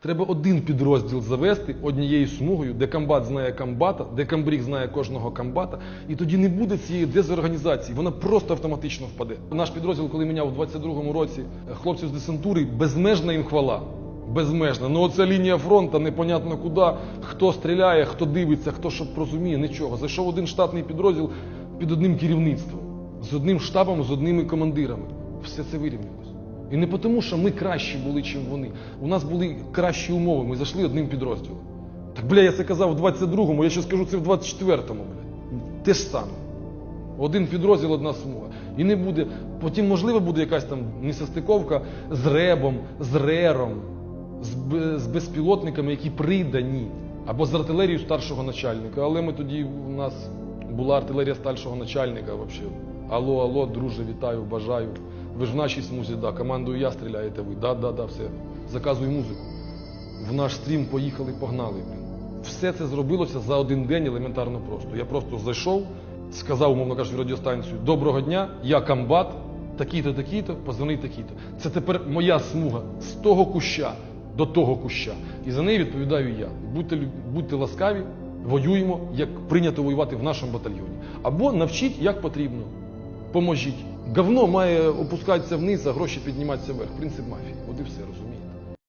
Треба один підрозділ завести однією смугою, де комбат знає комбата, де комбріг знає кожного комбата, і тоді не буде цієї дезорганізації, вона просто автоматично впаде. Наш підрозділ, коли міняв у 22-му році хлопців з десантури, безмежна їм хвала. Безмежна. Ну оця лінія фронту, непонятно куди, хто стріляє, хто дивиться, хто що розуміє, нічого. Зайшов один штатний підрозділ під одним керівництвом, з одним штабом, з одними командирами. Все це вирівнялось. І не тому, що ми кращі були, ніж вони. У нас були кращі умови, ми зайшли одним підрозділом. Так, бля, я це казав в 22-му, я ще скажу це в 24-му, бля. Те ж саме. Один підрозділ, одна смуга. І не буде. Потім, можливо, буде якась там несостиковка з ребом, з рером, з, з безпілотниками, які придані, або з артилерією старшого начальника. Але ми тоді у нас була артилерія старшого начальника. Вообще. Алло, алло, друже, вітаю, бажаю. Ви ж в нашій смузі, да, командую я стріляєте ви. Да, да, да, все. Заказуй музику. В наш стрім поїхали, погнали. Блін. Все це зробилося за один день елементарно просто. Я просто зайшов, сказав, умовно кажучи, в радіостанцію Доброго дня, я комбат, такий-то, такий-то, позвони такий-то. Це тепер моя смуга з того куща до того куща. І за неї відповідаю я. Будьте, будьте ласкаві, воюємо, як прийнято воювати в нашому батальйоні. Або навчіть, як потрібно. Поможіть. Говно має опускатися вниз, а гроші підніматися вверх. Принцип мафії. От і все, розумієте.